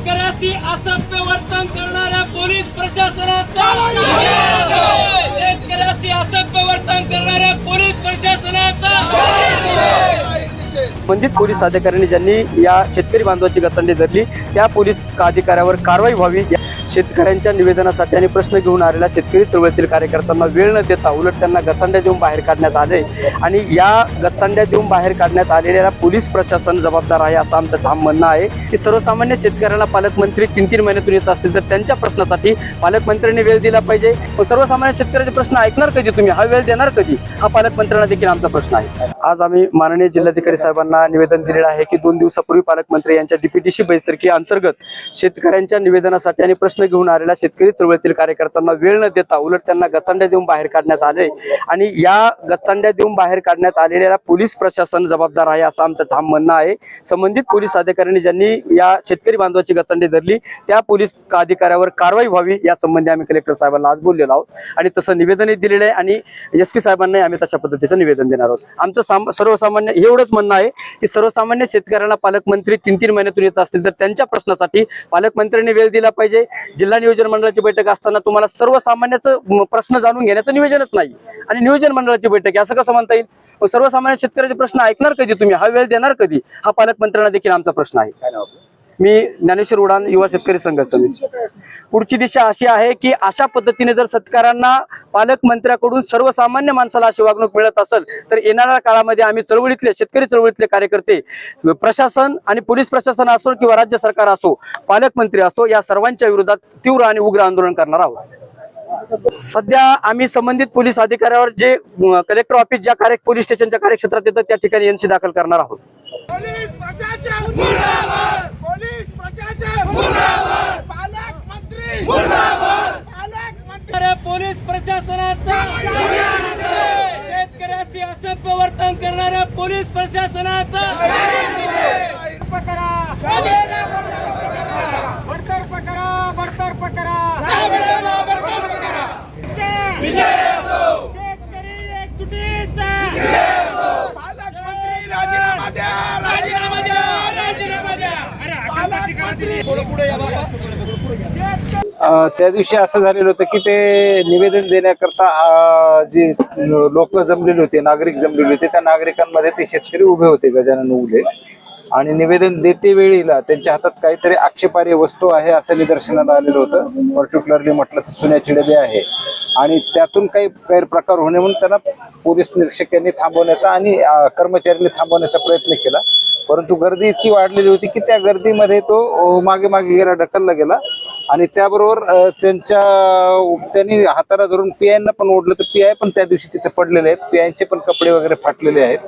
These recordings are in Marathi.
शेतकऱ्याशी असभ्य वर्तन करणाऱ्या पोलीस प्रशासनाचा शेतकऱ्याशी असभ्य वर्तन करणाऱ्या पोलीस प्रशासनाचा संबंधित पोलीस अधिकाऱ्यांनी ज्यांनी या शेतकरी बांधवाची गचंडी धरली त्या पोलीस अधिकाऱ्यावर कारवाई व्हावी. या शेतकऱ्यांच्या निवेदनासाठी आणि प्रश्न घेऊन आलेल्या शेतकरी चळवळीतील कार्यकर्त्यांना वेळ न देता उलट त्यांना गचांड्या देऊन बाहेर काढण्यात आले. आणि या गचंड्या देऊन बाहेर काढण्यात आलेल्या पोलीस प्रशासन जबाबदार आहे असं आमचं ठाम म्हणणं आहे. की सर्वसामान्य शेतकऱ्यांना पालकमंत्री तीन तीन महिन्यातून येत असतील तर त्यांच्या प्रश्नासाठी पालकमंत्र्यांनी वेळ दिला पाहिजे. सर्वसामान्य शेतकऱ्याचे प्रश्न ऐकणार कधी तुम्ही? हा वेळ देणार कधी? हा पालकमंत्र्यांना देखील आमचा प्रश्न आहे. आज आम्ही माननीय जिल्हाधिकारी साहेबांना निवेदन दिलेलं आहे की दोन दिवसापूर्वी पालकमंत्री यांच्या डीपीटीसी बैठकी अंतर्गत शेतकऱ्यांच्या निवेदनासाठी आणि प्रश्न घेऊन आलेल्या शेतकरी चळवळीतील कार्यकर्त्यांना वेळ न देता उलट त्यांना गचांड्या देऊन बाहेर काढण्यात आले. आणि या गचांड्या देऊन बाहेर काढण्यात आलेल्या पोलीस प्रशासन जबाबदार आहे असं आमचं ठाम म्हणणं आहे. संबंधित पोलीस अधिकाऱ्यांनी ज्यांनी या शेतकरी बांधवाची गचांडी धरली त्या पोलीस अधिकाऱ्यावर कारवाई व्हावी या संबंधी आम्ही कलेक्टर साहेबांना आज बोललेलो आहोत. आणि तसं निवेदनही दिलेलं आहे आणि एस पी साहेबांनाही आम्ही तशा पद्धतीचं निवेदन देणार आहोत. आमचं साम सर्वसामान्य हे एवढंच म्हणणं आहे की सर्वसामान्य शेतकऱ्यांना पालकमंत्री तीन तीन महिन्यातून येत असतील तर त्यांच्या प्रश्नासाठी पालकमंत्र्यांनी वेळ दिला पाहिजे. जिल्हा नियोजन मंडळाची बैठक असताना तुम्हाला सर्वसामान्याचं प्रश्न जाणून घेण्याचं नियोजनच नाही. आणि नियोजन मंडळाची बैठक आहे असं कसं म्हणता येईल? सर्वसामान्य शेतकऱ्याचे प्रश्न ऐकणार कधी तुम्ही? हा वेळ देणार कधी? हा पालकमंत्र्यांना देखील आमचा प्रश्न आहे. मी ज्ञानेश्वर उडान युवा शेतकरी संघ समिती. पुढची दिशा अशी आहे की अशा पद्धतीने जर शेतकऱ्यांना पालकमंत्र्याकडून सर्वसामान्य माणसाला अशी वागणूक मिळत असेल तर येणाऱ्या काळामध्ये आम्ही चळवळीतले शेतकरी चळवळीतले कार्यकर्ते प्रशासन आणि पोलीस प्रशासन असो किंवा राज्य सरकार असो पालकमंत्री असो या सर्वांच्या विरोधात तीव्र आणि उग्र आंदोलन करणार आहोत. सध्या आम्ही संबंधित पोलीस अधिकाऱ्यावर जे कलेक्टर ऑफिस ज्या कार्य पोलीस स्टेशनच्या कार्यक्षेत्रात येतं त्या ठिकाणी एनसी दाखल करणार आहोत पोलीस प्रशासन मुर्दाबाद पोलीस प्रशासन मुर्दाबाद पालकमंत्री मुर्दाबाद पालकमंत्री करणाऱ्या पोलीस प्रशासनाचा शेतकऱ्याशी असभ्य वर्तन करणाऱ्या पोलीस प्रशासनाचा करा बडतर्फ करा बडतर्फ करा शेतकरी एकजुटीचा पालकमंत्री राजीनामा द्या राजीनामा द्या. राजीनामा द्या पालकमंत्री अ, त्या दिवशी असं झालेलं होतं की ते निवेदन देण्याकरता जे लोक जमलेली होती नागरिक जमलेले होते त्या नागरिकांमध्ये ते शेतकरी उभे होते गजानन उगले. आणि निवेदन देते वेळीला त्यांच्या हातात काहीतरी आक्षेपार्ह वस्तू आहे असं निदर्शनाला आलेलं होतं. पर्टिक्युलरली म्हटलं तर चुन्याची डबे आहे. आणि त्यातून काही गैरप्रकार होणे म्हणून त्यांना पोलीस निरीक्षक यांनी थांबवण्याचा आणि कर्मचाऱ्यांनी थांबवण्याचा प्रयत्न केला. परंतु गर्दी इतकी वाढलेली होती की त्या गर्दीमध्ये तो मागे मागे गेला ढकलला गेला. आणि त्याबरोबर त्यांच्या त्यांनी हाताला धरून पीआयना पण ओढलं तर पीआय पण त्या दिवशी तिथे पडलेले आहेत. पीआयचे पण कपडे वगैरे फाटलेले आहेत.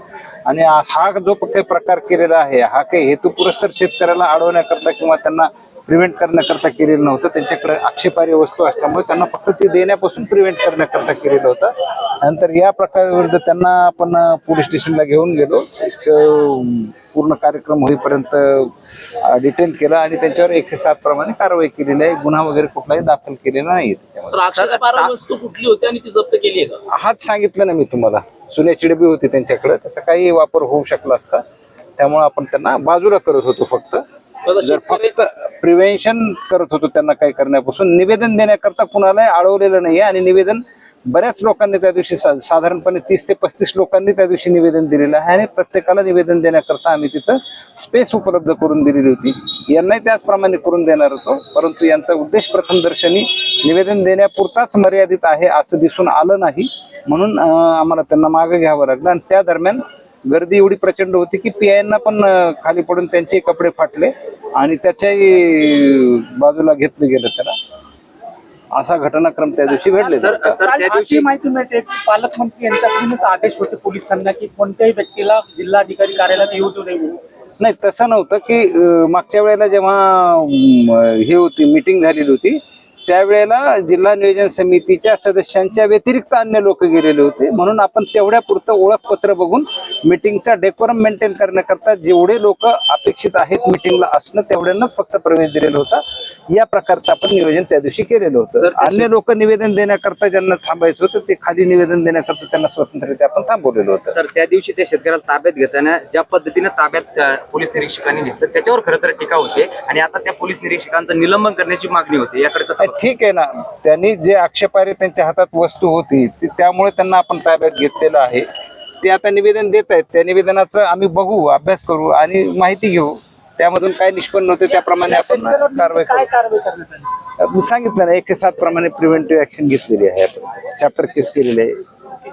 आणि हा जो काही प्रकार केलेला आहे हा काही हेतू पुरस्सर शेतकऱ्याला अडवण्याकरता किंवा त्यांना प्रिव्हेंट करण्याकरता केलेलं नव्हतं. त्यांच्याकडे आक्षेपार्ह वस्तू असल्यामुळे त्यांना फक्त ती देण्यापासून प्रिव्हेंट करण्याकरता केलेलं होतं. नंतर या प्रकाराविरुद्ध त्यांना आपण पोलीस स्टेशनला घेऊन गेलो. पूर्ण कार्यक्रम होईपर्यंत डिटेन केला आणि त्यांच्यावर एकशे सात प्रमाणे कारवाई केलेली आहे. गुन्हा वगैरे कुठलाही दाखल केलेला नाही त्याच्यामध्ये. हाच सांगितलं ना मी तुम्हाला. सुन्याची डबी होती त्यांच्याकडे त्याचा काही वापर होऊ शकला असता. त्यामुळे आपण त्यांना बाजूला करत होतो फक्त. जर फक्त प्रिव्हेन्शन करत होतो त्यांना काही करण्यापासून निवेदन देण्याकरता कुणालाही अडवलेलं नाही आणि निवेदन बऱ्याच लोकांनी त्या दिवशी साधारणपणे तीस ते पस्तीस लोकांनी त्या दिवशी निवेदन दिलेलं आहे आणि प्रत्येकाला निवेदन देण्याकरता आम्ही तिथं स्पेस उपलब्ध करून दिलेली होती. यांनाही त्याचप्रमाणे करून देणार होतो परंतु यांचा उद्देश प्रथमदर्शनी निवेदन देण्यापुरताच मर्यादित आहे असं दिसून आलं नाही. म्हणून आम्हाला त्यांना मागे घ्यावं लागलं. आणि त्या दरम्यान गर्दी एवढी प्रचंड होती की पीआयना पण खाली पडून त्यांचे कपडे फाटले आणि त्याच्याही बाजूला घेतलं गेलं त्याला. असा घटनाक्रम त्या दिवशी अशी माहिती मिळते की पालकमंत्री यांच्याकडूनच आदेश होते पोलिसांना की कोणत्याही व्यक्तीला जिल्हाधिकारी कार्यालयात येऊ देऊ नये. नाही तसं नव्हतं की मागच्या वेळेला जेव्हा हे होती मीटिंग झालेली होती त्यावेळेला जिल्हा नियोजन समितीच्या सदस्यांच्या व्यतिरिक्त अन्य लोक गेलेले होते. म्हणून आपण तेवढ्या पुरतं ओळखपत्र बघून मिटिंगचा डेकोरम मेंटेन करण्याकरता जेवढे लोक अपेक्षित आहेत मिटिंगला असणं तेवढ्यांनाच फक्त प्रवेश दिलेला होता. या प्रकारचं आपण नियोजन त्या दिवशी केलेलं होतं. अन्य लोक निवेदन देण्याकरता ज्यांना थांबायचं होतं ते खाली निवेदन देण्याकरता त्यांना स्वतंत्ररित्या आपण थांबवलेलं होतं. सर त्या दिवशी त्या शेतकऱ्याला ताब्यात घेताना ज्या पद्धतीने ताब्यात पोलीस निरीक्षकांनी घेतलं त्याच्यावर खरं तर टीका होते आणि आता त्या पोलीस निरीक्षकांचं निलंबन करण्याची मागणी होते. याकडे कसं ठीक आहे ना. त्यांनी जे आक्षेपारी त्यांच्या हातात वस्तू होती त्यामुळे त्यांना आपण ताब्यात घेतलेलं आहे. ते आता निवेदन देत आहेत. त्या निवेदनाचं आम्ही बघू अभ्यास करू आणि माहिती घेऊ. त्यामधून काय निष्पन्न होते त्याप्रमाणे आपण कारवाई करू. सांगितलं ना एकशे सात प्रमाणे प्रिव्हेंटिव्ह ऍक्शन घेतलेली आहे आपण. चॅप्टर केस केलेली आहे.